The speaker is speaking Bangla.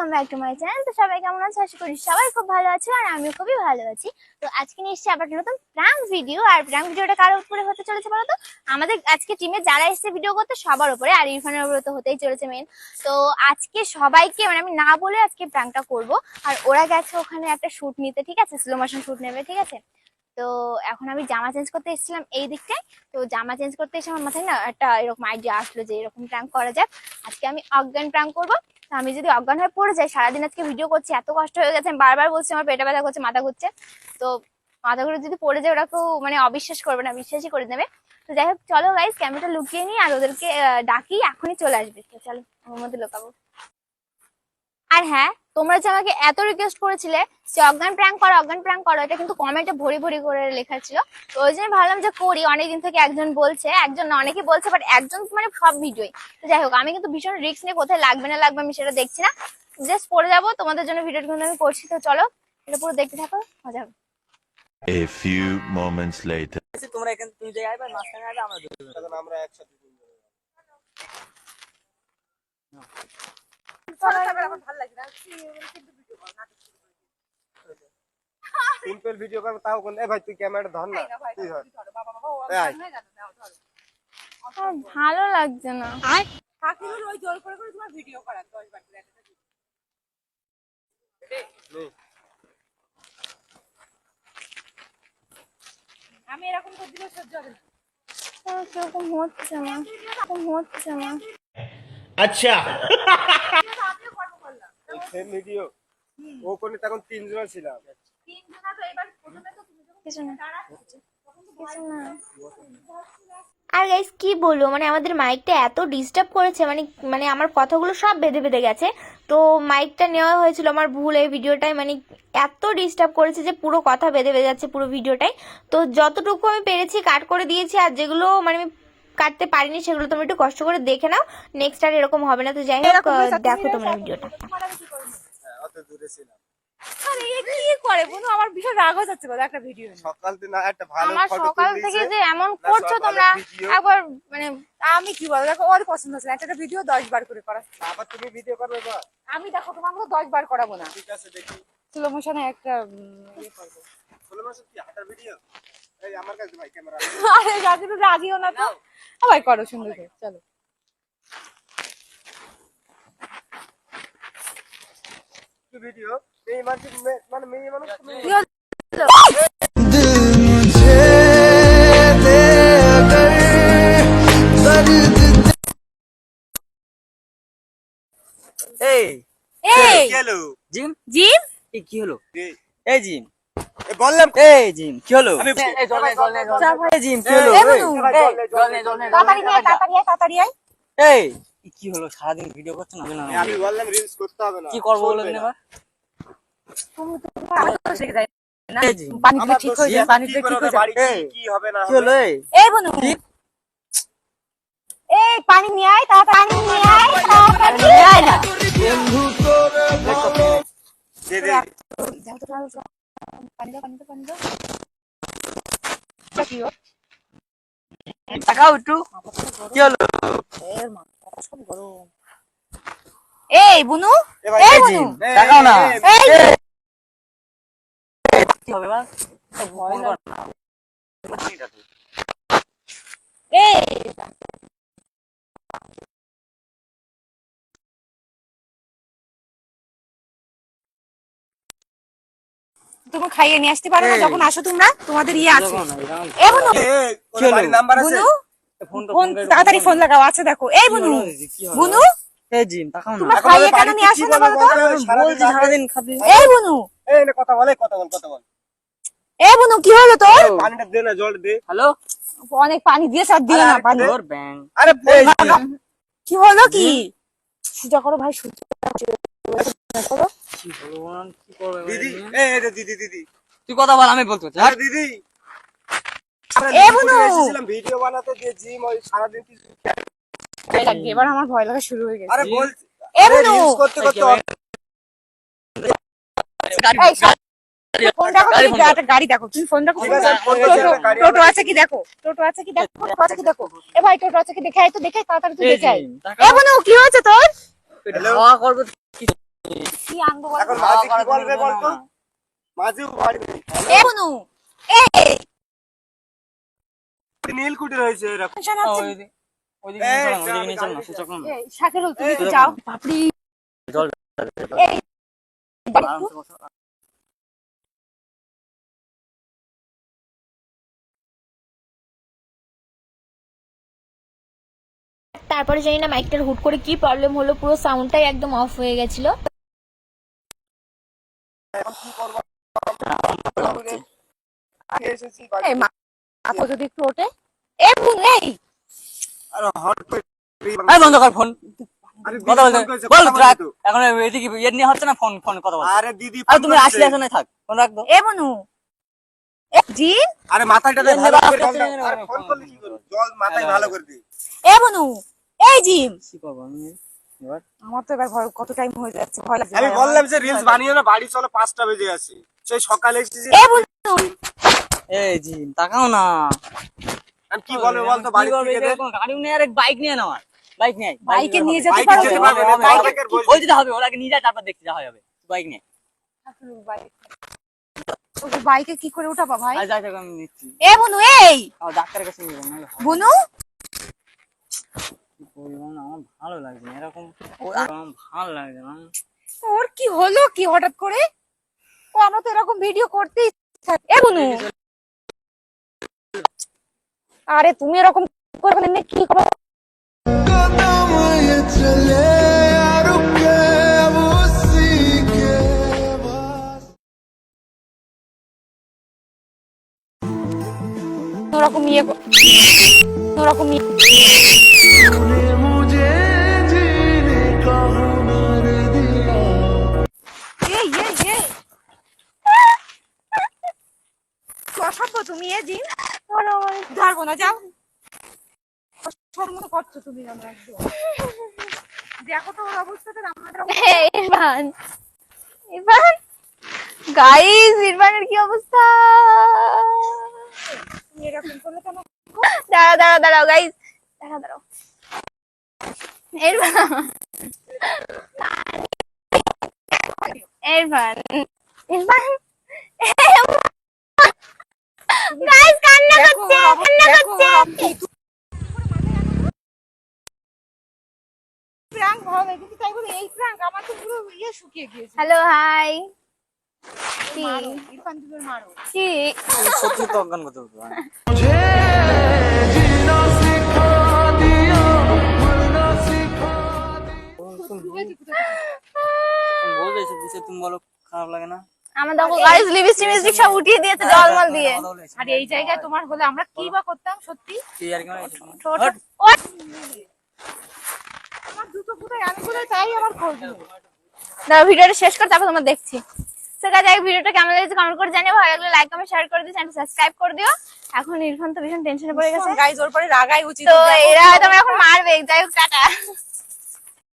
সবাই কেমন আছে? সবাই খুব ভালো আছে আর খুবই ভালো আছি। তো আজকে আবার ভিডিও আর ভিডিওটা হতে চলেছে আমাদের আজকে টিমে যারা এসেছে ভিডিও করতে, সবার আর তো হতেই চলেছে মেন তো আজকে সবাইকে মানে আমি না বলে আজকে প্র্যাঙ্কটা করব। আর ওরা গেছে ওখানে একটা শুট নিতে, ঠিক আছে? স্লো মোশন শুট নেবে, ঠিক আছে? তো এখন আমি জামা চেঞ্জ করতে এসেছিলাম এই দিকটায়। তো জামা চেঞ্জ করতে এসে আমার মাথায় না একটা এরকম আইডিয়া আসলো যে এরকম প্র্যাঙ্ক করা যাক। আজকে আমি অজ্ঞান প্র্যাঙ্ক করব। তো আমি যদি অজ্ঞান হয়ে পড়ে যাই, সারাদিন আজকে ভিডিও করছি, এত কষ্ট হয়ে গেছে, আমি বারবার বলছি আমার পেটে ব্যথা করছে, মাথা ঘুরছে। তো মাথা ঘুরে যদি পড়ে যায়, ওরা কেউ মানে অবিশ্বাস করবে না, বিশ্বাসই করে নেবে। তো যাই হোক, চলো গাইস ক্যামেরাটা লুকিয়ে নিই আর ওদেরকে ডাকি, এখনই চলে আসবে। চলো আমার মধ্যে লোকাবো। আর হ্যাঁ তোমরা যে আমাকে এত রিকোয়েস্ট করেছিলে যে অজ্ঞান প্র্যাঙ্ক করো অজ্ঞান প্র্যাঙ্ক করো এটা কিন্তু কমেন্টে ভরি ভরি করে লেখা ছিল। তো ওই জন্য ভাবলাম যে করি অনেকদিন থেকে একজন বলছে একজন না অনেকে বলছে বাট একজন মানে সব ভিডিওই তো যাই হোক আমি কিন্তু ভীষণ রিস্ক নিয়ে কোথায় লাগবে না লাগবে আমি সেটা দেখছি না। জাস্ট পড়ে যাব তোমাদের জন্য ভিডিওটা কিন্তু আমি করছি। তো চলো এটা পুরো দেখতে থাকো মজা হবে। A few moments later. তোমরা এখানে তুমি জায়গায় আইবা মাঝখানে আইবা আমরা দুজন। আমরা একসাথে সিম্পল ভিডিও করব তাও কোন এ ভাই তুই ক্যামেরাটা ধর না। তুই ধর? ভালো লাগছে না। নে। আমি এরকম করে দিলে সহ্য হবে না। কীরকম হচ্ছে না কীরকম হচ্ছে না। এই সেম ভিডিও। ও কোনে তখন তিনজন ছিলাম। তিনজনা তো এবার প্রথমে তো কিছু না। আর গাইস কি বলব? মানে আমাদের মাইকটা এত ডিস্টার্ব করেছে মানে মানে আমার কথাগুলো সব বেঁধে বেঁধে গেছে। তো মাইকটা নেওয়া হয়েছিল আমার ভুল এই ভিডিওটাই মানে এত ডিস্টার্ব করেছে যে পুরো কথা বেঁধে বেঁধে যাচ্ছে পুরো ভিডিওটাই তো যতটুকু আমি পেরেছি কাট করে দিয়েছি আর যেগুলো মানে আমি কাটতে পারিনি সেগুলো তুমি একটু কষ্ট করে দেখে নাও। নেক্সট আর এরকম হবে না। তো যাই হোক দেখো তোমরা ভিডিওটা হ্যাঁ, অত দূরে ছিলাম। আরে এ কি করে বন্ধু? আমার ভীষণ রাগ হয়ে যাচ্ছে একটা ভিডিও সকাল থেকে একটা ভালো আমার সকাল থেকে যে এমন করছ তোমরা একবার মানে আমি কি বলব দেখো ওর পছন্দ ছিল একটা ভিডিও দশ বার করে করা। আবার তুমি ভিডিও করবে বা আমি দেখো তোমার মতো বার করাবো না। ঠিক আছে দেখি। স্লো মোশনে একটা ইয়ে করব ষোলো মাসের কি হাঁটার ভিডিও এই আমার কাছে ভাই ক্যামেরা। আরে রাজি তো রাজিও না তো। সবাই করো সুন্দর করে চলো। ভিডিও এই মানুষ মানে মেয়ে মানুষ এই এই! কি হলো? জিম? জিম? এই কি হলো? এই, জিম। বললাম এই জিম কি হলো? আমি এই জল নে জল নে জল নে। জিম কি হলো? এই, জল নে জল নে তাড়াতাড়ি আয় তাড়াতাড়ি আয় তাড়াতাড়ি আয়। এই কি হলো? সারাদিন ভিডিও করছ না? আমি বললাম রিলস করতে হবে না। কি করব বলে দিন। এবার? আমি তো শিখে যাই না এই জিম। পানিতে আমার ঠিক হয়ে যায় পানিতে কি ঠিক হয়ে যায়। কি- হবে না কি হলো? এই। বনু। এই পানি নিয়ে আয় তাড়াতাড়ি পানি নিয়ে আয় তাড়াতাড়ি। নিয়ে আয় না। দে দে। যাও তো, যাও তাকাও একটু। কি হলো এর মাথা সব গরম। এই বুনু। এই তাকাও না। এই, এই কি হবে এবার ভয় না। তুমি খাইয়ে নিয়ে আসতে পারো না যখন আসো তোমরা তোমাদের ইয়ে আছে। এ নাম্বার ফোন তাড়াতাড়ি ফোন লাগাও আছে দেখো এই বুনু কি হলো? বুনু। এই জিম তাকাও না। খাইয়ে কেন নিয়ে কি আসো না বলো তো সারাদিন খাবি। এই বুনু। এই কথা বলে কথা বল কথা বল। এই বুনু কি হলো তোর? পানিটা দে না জল দে। হ্যালো? অনেক পানি দিয়ে সব দিও না পানি। ওর ব্যাং। আরে না। কি হলো কি? সুজা করো ভাই সুজা করো। কি কি করবে দিদি এই এই দিদি দিদি। তুই কথা বল আমি বলতে চাই দিদি। এ বুনু। এসেছিলাম ভিডিও বানাতে দিয়ে জিম ওই সারাদিন কি এবার আমার ভয় লাগা শুরু হয়ে গেছে। আরে বল এ করতে করতে গাড়ি দেখো তুমি ফোন রাখো টোটো- আছে কি দেখো? টোটো আছে কি দেখো? টোটো আছে কি দেখো? এ ভাই টোটো আছে কি দেখে আয় তো দেখে তাড়াতাড়ি তুই দেখে আয়। এ তাকাও। কি হয়েছে তোর? হাওয়া করবে কি আনব এখন মাঝি কি বলবে বলতো? মাঝিও বাড়ি এ বনু এ! নীলকুঠি রয়েছে এরকম। টেনশন ও, হচ্ছে ওইদিকে- ওইদিকে নিয়ে না, ওইদিকে না, সে চলো না। এ শাকের তুমি তো যাও দেখো। জল এই তারপরে জানি না মাইকটার হুট করে কি প্রবলেম হলো পুরো সাউন্ডটাই একদম অফ হয়ে গেছিল। আগে এসেছি বাড়ি। এই মা যদি একটু ওঠে। এ বনু এই। হট করে বন্ধ কর ফোন। কথা বলতে বল রাখ। এখন এদিকে ইয়ে নিয়ে হচ্ছে না ফোন ফোন কথা বল আরে দিদি আরে তুমি। আসলে আসো থাক ফোন রাখব এ বনু। এ জিন আরে মাথাটাতে ভালো করে দাও। আরে ফোন। করলে কি করবি? জল মাথায় হ্যাঁ, ভালো। করে দি। এ বনু এই জিম। কি করব এবার? আমার তো এবার ভয় কত টাইম হয়ে যাচ্ছে ভয় লাগছে আমি বললাম যে রিলস বানিয়ে না বাড়ি চলো পাঁচটা বেজে গেছে। সেই সকালে এসেছি এ বনু এই জি তাকাও না। আমি কি বলব বলতো বাড়ি থেকে গাড়ি নিয়ে আর বাইক নিয়ে নিয়ে নিয়ে যেতে? পারবে নিয়ে যায় তারপর দেখতে যা হয় হবে। বাইক নিয়ে। বাইকে কি করে উঠাবা ভাই? আর যাই থাক আমি নিচ্ছি। এ বনু এই! ডাক্তারের কাছে। বনু? আমার ভালো লাগছে না। এরকম আমার ভালো লাগছে না। ওর কি হলো কি হঠাৎ করে? ও আমরা তো এরকম ভিডিও করতেই থাকি। এ বনু! আরে তুমি এরকম করবে না কি করবে ওরকম ইয়ে কর- ওরকম ইয়ে তুমি, এ, জিন। ধরবো না, যাও। অসভ্য করছ তুমি যেন একদম। দেখো তো ওর অবস্থাটা আমাদের ইরফান। গাইস ইরফানের কি অবস্থা? এরকম করলে কেন দাঁড়াও গাইস দাঁড়াও দাঁড়াও। ইরফান ইরফান ইরফান গাইস কান্না করছে কান্না করছে। প্রাঙ্ক ভালো লাগে কিন্তু তাই বলে এই প্রাঙ্ক আমার তো পুরো ইয়ে শুকিয়ে গিয়েছে। হ্যালো হাই তুমি ওর মারো। কি? সত্যি তো অজ্ঞান করতে হবে বলবে এসব বিষয়ে তুমি বলো খারাপ লাগে না? আমার গাইস লিপস্টিক মিস্টিক সব উঠিয়ে দিয়েছে জলমল দিয়ে। আর এই জায়গায় তোমার হলে আমরা কি বা করতাম সত্যি? কি আর কি ছোট হট। ওট। আমার দুটো কোথায় আমি কোথায় তাই আমার খোঁজ ভিডিওটা শেষ করে তারপর তোমরা দেখছি। ভিডিওটা কেমন লেগেছে কমেন্ট করে জানিও। ভালো লাগলে লাইক কমেন্ট শেয়ার করে দিও চ্যানেল সাবস্ক্রাইব করে দিও। এখন ইরফান তো ভীষণ টেনশনে পড়ে গেছে। গাইজ ওর পরে রাগাই উচিত। তো এরা হয়তো আমার এখন মারবে। যাই হোক টাটা।